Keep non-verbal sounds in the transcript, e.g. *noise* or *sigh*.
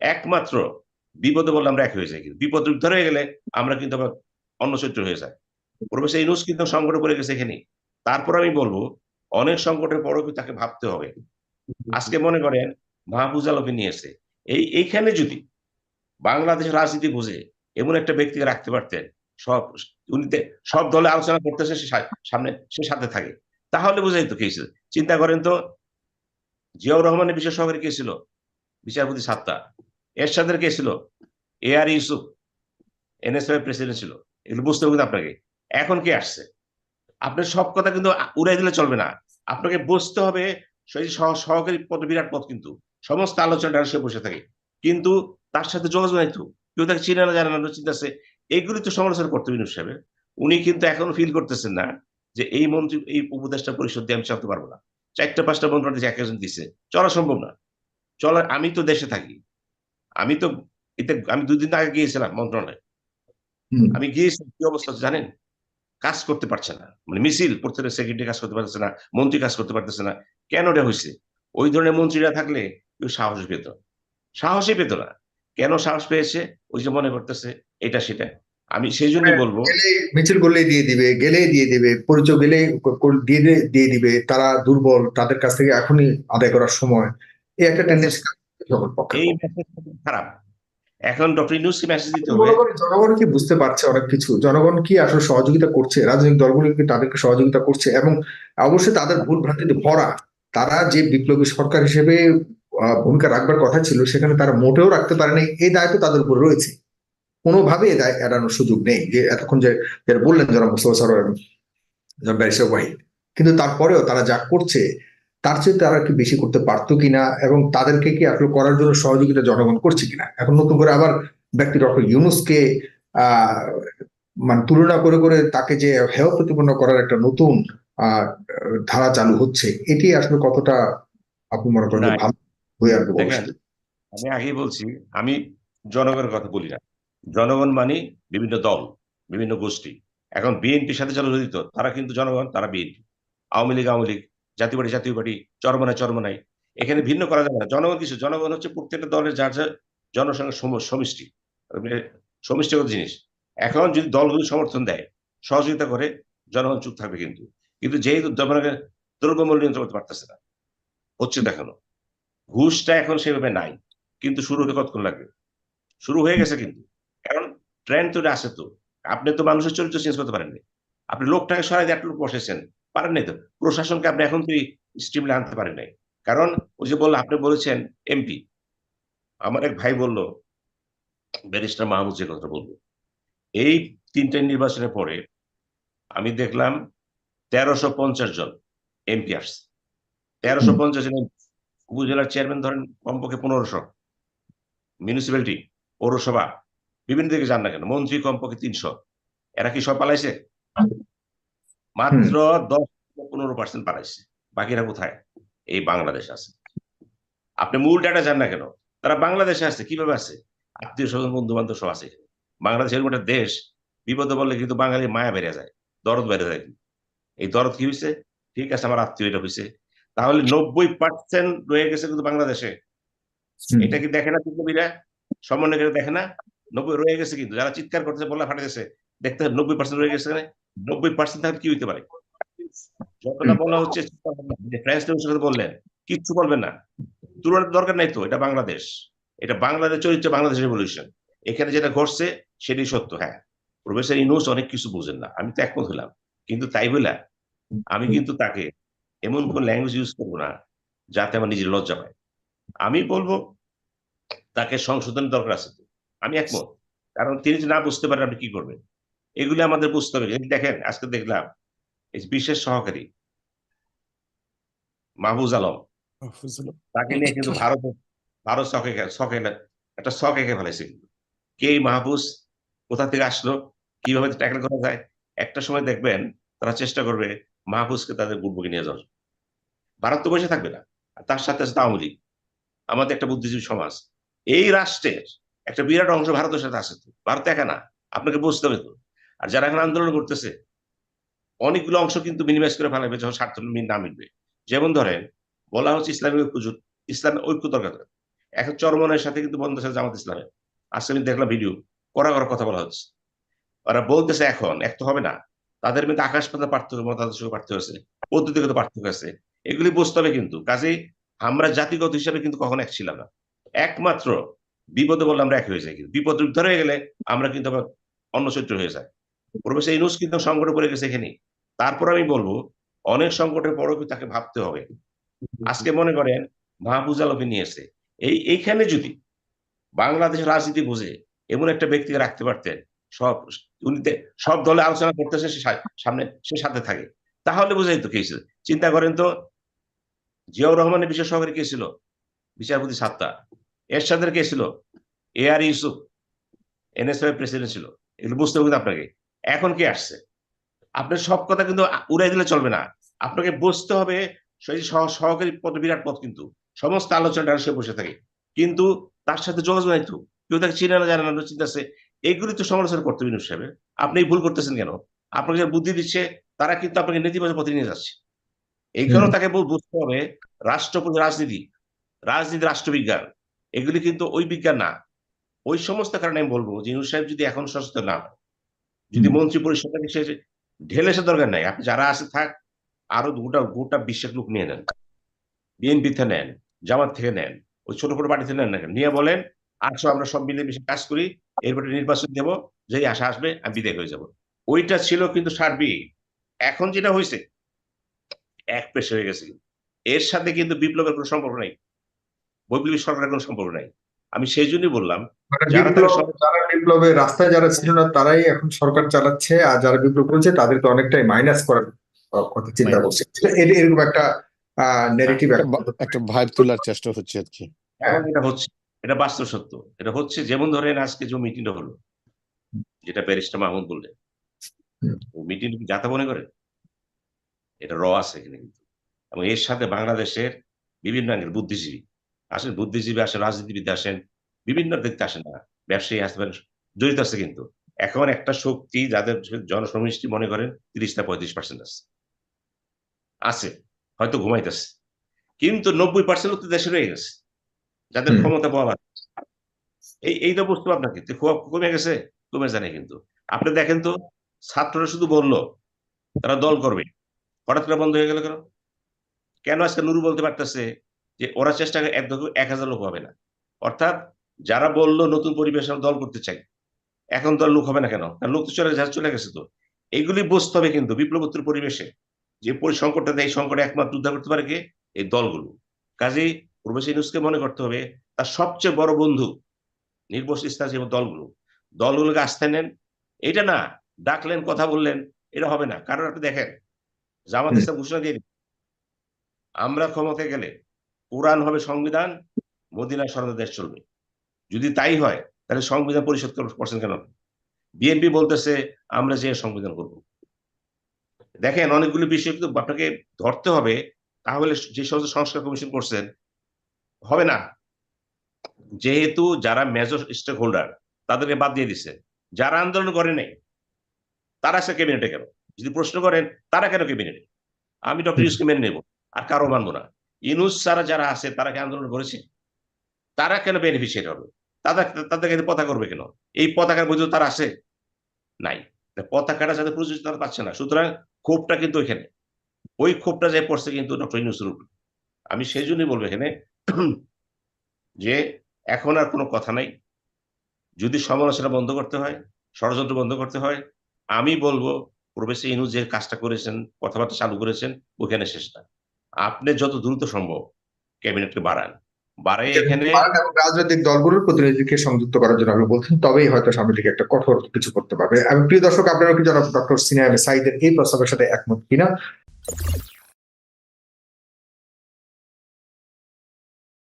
একমাত্র বিপদে বললে আমরা এক হয়ে যাই কিন্তু। বিপদ উদ্ধার হয়ে গেলে আমরা কিন্তু আবার অন্য চরিত্র হয়ে যায় প্রফেসর ইনুস কিন্তু সংকটে পড়ে গেছে এখানে তারপর আমি বলব, অনেক সংকটের পরও তাকে ভাবতে হবে। আজকে মনে করেন মাহফুজ আলমকে নিয়েছে এই এইখানে যদি বাংলাদেশের রাজনীতি বুঝে, এমন একটা ব্যক্তিকে রাখতে পারতেন, সব উনি সব দলে আলোচনা করতেছে সে সামনে সে সাথে থাকে, তাহলে বোঝাই তো কেছিল চিন্তা করেন তো জিয়াউর রহমানের বিশেষ সহকারী কে ছিল? বিচারপতি সাত্তা এরশাদের কে ছিল? A R Yusuf NSF president ছিল। এগুলো বুঝতে হবে আপনাকে। এখন কে আসছে? আপনার সব কথা কিন্তু উড়াই দিলে চলবে না। আপনাকে বুঝতে হবে সহকারী পদ বিরাট পদ কিন্তু, সমস্ত আলোচনা সে বসে থাকে। কিন্তু তার সাথে যোগাযোগ নাই তো। কেউ তাকে চিনে না, জানে না চিন্তা আছে। এইগুলি তো সমালোচনা করতে হবে হিসাবে উনি কিন্তু এখনও ফিল করতেছেন না যে এই মন্ত্রী, এই উপদেষ্টা পরিষদ দিয়ে আমি চালাতে পারব না। চারটা পাঁচটা মন্ত্রী এক একজন চলা সম্ভব না। চলার, আমি তো দেশে থাকি। আমি তো এতে আমি দুদিন আগে গিয়েছিলাম মন্ত্রণালয়ে। আমি গিয়েছি কি অবস্থা জানেন? কাজ করতে পারছে না। মানে মিছিল প্রত্যেকের সেক্রেটারি কাজ করতে পারতেছে না মন্ত্রী কাজ করতে পারতেছে না। কেন এটা হয়েছে ওই ধরনের মন্ত্রীরা থাকলে কেউ সাহস পেত সাহসই পেত না। কেন সাহস পেয়েছে? ওই যে মনে করতেছে এটা সেটা। আমি সেই জন্যই হ্যাঁ, বলব মিছিল করলেই দিয়ে দিবে গেলেই দিয়ে দিবে পরিচয় গেলেই দিয়ে দিয়ে দিবে। তারা দুর্বল তাদের কাছ থেকে এখনই আদায় করার সময়। এই একটা টেন্ডেন্সি এই খারাপ। এখন ডক্টর ইউনুসকে মেসেজ দিতে হবে। জনগণ কি বুঝতে পারছে অনেক কিছু? জনগণ কি আসলে সহযোগিতা করছে? রাজনৈতিক দলগুলো কি তাদেরকে সহযোগিতা করছে? এবং অবশ্যই তাদের ভুল ভ্রান্তিতে ভরা তারা যে বিপ্লবী সরকার হিসেবে ভূমিকা রাখবার কথা ছিল সেখানে তারা মোটেও রাখতে পারেনি। এই দায়িত্ব তাদের উপর রয়েছে। কোনোভাবে দায় এড়ানোর সুযোগ নেই। যে এতক্ষণ যে যারা বললেন যারা মুস্তফা সরোয়ার ব্যারিস্টার ওয়াহিদ। কিন্তু তারপরেও তারা যা করছে তার চেয়ে তারা কি বেশি করতে পারতো কিনা এবং তাদেরকে কি আসলে করার জন্য সহযোগিতা জনগণ করছে কিনা? এখন নতুন করে আবার ব্যক্তি ডক্টর ইউনুসকে আহ মানে তুলনা করে করে তাকে যে হেয় প্রতিপন্ন করার একটা নতুন ধারা চালু হচ্ছে এটি আসলে কতটা আপনি মনে করেন ভালো হয়ে আসবে আমি আগেই বলছি আমি জনগণের কথা বলি না। জনগণ মানে বিভিন্ন দল বিভিন্ন গোষ্ঠী। এখন বিএনপির সাথে যারা জড়িত তারা কিন্তু জনগণ তারা BNP. Awami League Awami League Jatiya Party Jatiya Charmonai Charmonai. এখানে ভিন্ন করা যাবে না। জনগণ কিছু, জনগণ হচ্ছে প্রত্যেকটা দলের যার যার জনসংখ্যা সমষ্টি। সমষ্টিগত জিনিস। এখন যদি দলগুলো সমর্থন দেয়, সহযোগিতা করে, জনগণ চুপ থাকবে কিন্তু। কিন্তু যেহেতু জনগণের দ্রব্যমূল্য নিয়ন্ত্রণ করতে পারতেছে না, হচ্ছে দেখানো। ঘুষটা এখন সেভাবে নাই, কিন্তু শুরু হতে কতক্ষণ লাগবে? শুরু হয়ে গেছে কিন্তু। কারণ ট্রেন্ড তো আসে তো। আপনি তো মানুষের চরিত্র চেঞ্জ করতে পারেননি। আপনি লোকটাকে সরাই দিয়ে একটা লোক বসেছেন। পারেন নাই তো? প্রশাসনকে আপনি এখন তো স্ট্রিমলে আনতে পারেন নাই। কারণ ওই যে বলল, আপনি বলেছেন এমপি আমার এক ভাই বলল, ব্যারিস্টার মাহমুদ যে কথা বলব এই তিনটে নির্বাচনের পরে আমি দেখলাম তেরোশো পঞ্চাশ জন এমপি আসছে। তেরোশো পঞ্চাশ জন উপজেলার চেয়ারম্যান ধরেন কমপক্ষে পনেরোশো। মিউনিসিপ্যালিটি পৌরসভা, বিভিন্ন দিকে যান না কেন? মন্ত্রী কমপক্ষে তিনশো। এরা কি সব পালাইছে? মাত্র দশ পনেরো পার্সেন্ট পালাইছে বাকিরা কোথায়? এই বাংলাদেশ আছে। আপনি মূল ডাটা যান না কেন? তারা বাংলাদেশে আছে কীভাবে আছে? আত্মীয় স্বজন বন্ধু বান্ধব সব আছে বাংলাদেশ এরকম একটা দেশ বিপদে বললে কিন্তু বাঙালির মায়া বেড়ে যায় দরদ বেড়ে যায় এই দরদ কি হয়েছে ঠিক আছে আমার আত্মীয় এটা হয়েছে তাহলে নব্বই পার্সেন্ট রয়ে গেছে কিন্তু বাংলাদেশে। এটা কি দেখে না বিপ্লবীরা সমন্বয় করে দেখে না? নব্বই রয়ে গেছে কিন্তু। যারা চিৎকার করতেছে বলা ফাটে গেছে দেখতে নব্বই পার্সেন্ট রয়ে গেছে নব্বই পার্সেন্ট তাহলে কি হইতে পারে? যতটা বলা হচ্ছে বললেন কিচ্ছু বলবেন না। তুলনার দরকার নাই তো এটা বাংলাদেশ। এটা বাংলাদেশ চরিত্র বাংলাদেশ রেভলিউশন এখানে যেটা ঘটছে সেটাই সত্য হ্যাঁ। প্রফেসর ইনুস অনেক কিছু বুঝেন না আমি তো একমত হলাম। কিন্তু তাই বলে আমি কিন্তু তাকে এমন কোন ল্যাঙ্গুয়েজ ইউজ করব না যাতে আমার নিজের লজ্জা পায়। আমি বলব তাকে সংশোধনের দরকার আছে আমি একমত। কারণ তিনি না বুঝতে পারেন আপনি কি করবেন। এগুলি আমাদের বুঝতে হবে। দেখেন আজকে দেখলাম এই বিশেষ সহকারী মাহবুজ আলম। তাকে নিয়ে কিন্তু ভারত ভারত শখে শখে একটা শখ এঁকে ফেলেছে কে মাহবুজ কোথা থেকে আসলো? কীভাবে ট্যাকেল করা যায়? একটা সময় দেখবেন তারা চেষ্টা করবে মাহফুজকে তাদের বুটবুকে নিয়ে যাওয়ার। ভারত তো বসে থাকবে না তার সাথে আছে আওয়ামী লীগ। আমাদের একটা বুদ্ধিজীবী সমাজ। এই রাষ্ট্রের একটা বিরাট অংশ ভারতের সাথে আছে তো। ভারত একা না আপনাকে বুঝতে হবে তো। আর যারা এখন আন্দোলন করতেছে, অনেকগুলো অংশ কিন্তু মিনিমাইজ করে ফেলাবে যখন স্বার্থ না মিলবে। যেমন ধরেন, বলা হচ্ছে ইসলামিক ঐক্য ইসলামের ঐক্য দরকার এখন চরমনের সাথে কিন্তু বন্ধ আছে জামাত ইসলামে আজকে আমি দেখলাম ভিডিও কড়া কড়া কথা বলা হচ্ছে। ওরা বলতেছে এখন, এক তো হবে না, তাদের মধ্যে আকাশ পাতা পার্থক্য মতাদর্শ পার্থক্য আছে পদ্ধতিগত পার্থক্য আছে, এগুলি বুঝতে হবে কিন্তু। কাজেই আমরা জাতিগত হিসাবে কিন্তু কখনো এক ছিলাম না। একমাত্র বিপদে বললে আমরা এক হয়ে যাই কিন্তু। বিপদ হয়ে গেলে আমরা কিন্তু আবার অন্য চরিত্র হয়ে যায় প্রবেশ এই নুস কিন্তু সংকটে পড়ে গেছে এখানে তারপর আমি বলব, অনেক সংকটের পরেও তাকে ভাবতে হবে। আজকে মনে করেন মাহফুজ আলমকে নিয়েছে এই, এইখানে যদি বাংলাদেশের রাজনীতি বুঝে, এমন একটা ব্যক্তিকে রাখতে পারতেন, সব, উনি সব দলে আলোচনা করতেছে সে সামনে, সে সাথে থাকে। তাহলে বোঝাই তো কে ছিল? চিন্তা করেন তো, জিয়াউর রহমানের বিশেষ সহকারী কে ছিল? বিচারপতি সাত্তা। এরশাদের কে ছিল? A R Yusuf NSF president ছিল। এগুলো বুঝতে হবে আপনাকে। এখন কে আসছে? আপনার সব কথা কিন্তু উড়াই দিলে চলবে না। আপনাকে বুঝতে হবে। সেই সহকারী পদ বিরাট পদ কিন্তু। সমস্ত আলোচনাটা সে বসে থাকে। কিন্তু তার সাথে যোগাযোগ নাই তো। কেউ তাকে চিনে না জানে না চিন্তা আছে এগুলি তো সমালোচনা করতে হবে হিসাবে আপনি ভুল করতেছেন কেন? আপনাকে যারা বুদ্ধি দিচ্ছে তারা কিন্তু আপনাকে নেতিবাচক পথে নিয়ে যাচ্ছে। এইখানেও তাকে বুঝতে হবে রাষ্ট্রপতি রাজনীতি রাজনীতি রাষ্ট্রবিজ্ঞান এগুলি কিন্তু ওই বিজ্ঞান না। ওই সমস্ত কারণে আমি বলব যে ইউনুস সাহেব যদি এখন সচেতন না হয়, যদি। মন্ত্রী পরিষদকে সে ঢেলে সে দরকার নাই। আপনি যারা আছে থাক আরও গোটা গোটা বিশ্বের লোক নিয়ে নেন। বিএনপি থেকে নেন জামাত থেকে নেন ওই ছোট ছোট পার্টি থেকে নেন না নিয়ে বলেন আসো আমরা সব মিলে মিশে কাজ করি এরপরে নির্বাচন দেব যেই আশা আসবে আমি বিদায় হয়ে যাব। ওইটা ছিল কিন্তু সার্বিক। এখন যেটা হয়েছে এক পেশে হয়ে গেছে। এর সাথে কিন্তু বিপ্লবের কোনো সম্পর্ক নাই। বৈপ্লবী সরকারের কোনো সম্পর্ক নাই। আমি সেই জন্যই বললাম যারা বিপ্লব রাস্তায় যারা ছিল না তারাই এখন সরকার চালাচ্ছে আর যারা বিপ্লব করেছে তাদেরকে অনেকটাই মাইনাস করার কথা চিন্তা করছে। এরকম একটা নেগেটিভ একটা ভাইব তোলার চেষ্টা হচ্ছে আর কি। এটা হচ্ছে এটা বাস্তব সত্য এটা হচ্ছে যেমন ধরেন আজকে যে মিটিংটা হলো যেটা ব্যারিস্টার মাহমুদ বললেন। মিটিং যাতা মনে করেন এটা র আছে এখানে কিন্তু। এবং এর সাথে বাংলাদেশের বিভিন্ন বুদ্ধিজীবী। আসেন বুদ্ধিজীবী আসেন রাজনীতিবিদ আসেন বিভিন্ন দেখতে আসেন না ব্যবসায়ী আসবেন জড়িত আছে কিন্তু। এখন একটা শক্তি যাদের জনসমষ্টি মনে করেন তিরিশ না পঁয়ত্রিশ পার্সেন্ট আছে। আছে হয়তো ঘুমাইতেছে। কিন্তু নব্বই পার্সেন্ট তো দেশে রয়ে গেছে। যাদের ক্ষমতা পাওয়া এই এইটা বুঝতে আপনাকে কমে গেছে কমে জানে কিন্তু। আপনি দেখেন তো ছাত্ররা শুধু বলল তারা দল করবে। হঠাৎ করে বন্ধ হয়ে গেল কেন? কেন আজকে নুরু বলতে পারতেছে যে ওরা চেষ্টা এক হাজার লোক হবে না? অর্থাৎ যারা বলল নতুন পরিবেশ আমরা দল করতে চাই, এখন দল লোক হবে না কেন? লোক তো চলে গেছে চলে গেছে তো। এইগুলি বুঝতে হবে কিন্তু বিপ্লবোত্তর পরিবেশে যে সংকটটা দেয় এই সংকটে একমাত্র উদ্ধার করতে পারে কে? এই দলগুলো। কাজেই প্রবেশী নিউজকে মনে করতে হবে, তার সবচেয়ে বড় বন্ধু স্থান যে দলগুলো। দলগুলোকে আস্থায় নেন। এটা না, ডাকলেন, কথা বললেন, এটা হবে না। কারণ আপনি দেখেন, জামাত ইসলাম ঘোষণা দিয়ে আমরা ক্ষমতায় গেলে কোরআন হবে সংবিধান মদিনা স্বর্ণ দেশ চলবে। যদি তাই হয় তাহলে সংবিধান পরিষদ করছেন কেন? বিএনপি বলতেছে আমরা যে সংবিধান করব। দেখেন অনেকগুলো বিষয় কিন্তু আপনাকে ধরতে হবে তাহলে যে সমস্ত সংস্কার কমিশন করছেন হবে না। যেহেতু যারা মেজর স্টেক হোল্ডার তাদেরকে বাদ দিয়ে দিচ্ছে যারা আন্দোলন করে নাই তারা সে ক্যাবিনেটে কেন? যদি প্রশ্ন করেন তারা কেন ক্যাবিনেটে আমি ডক্টর ইউসকে মেনে নেব? আর কারও মানবো না। ইনুস সারা যারা আছে তারা কি আন্দোলন করেছে? তারা কেন বেনিফিশিয়ারি হবে? তাদের, তাদেরকে পতাকা করবে কেন? এই পতাকার বৈধ তার আসে নাই। তা পতাকাটা যাদের প্রযোজ্য তারা পাচ্ছে না। সুতরাং ক্ষোভটা কিন্তু ওইখানে। ওই ক্ষোভটা যে পড়ছে কিন্তু ডক্টর উপর। আমি সেই জন্যই বলব এখানে *clears throat* যে এখন আর কোনো কথা নাই। যদি সমালোচনা বন্ধ করতে হয়, ষড়যন্ত্র বন্ধ করতে হয়, আমি বলব প্রবেশে ইনু যে কাজটা করেছেন, কথাবার্তা চালু করেছেন ওখানে শেষ না। আপনি যত দ্রুত সম্ভব ক্যাবিনেটকে বাড়ান। এখানে এবং রাজনৈতিক দলগুলোর প্রতিনিধিকে সংযুক্ত করার জন্য আমি বলছি তবেই হয়তো সামনে দিকে একটা কঠোর কিছু করতে পারবে। আমি প্রিয় দর্শক আপনারা কি জনাব ডক্টর সিনেমা সাইদের এই প্রস্তাবের সাথে একমত কিনা?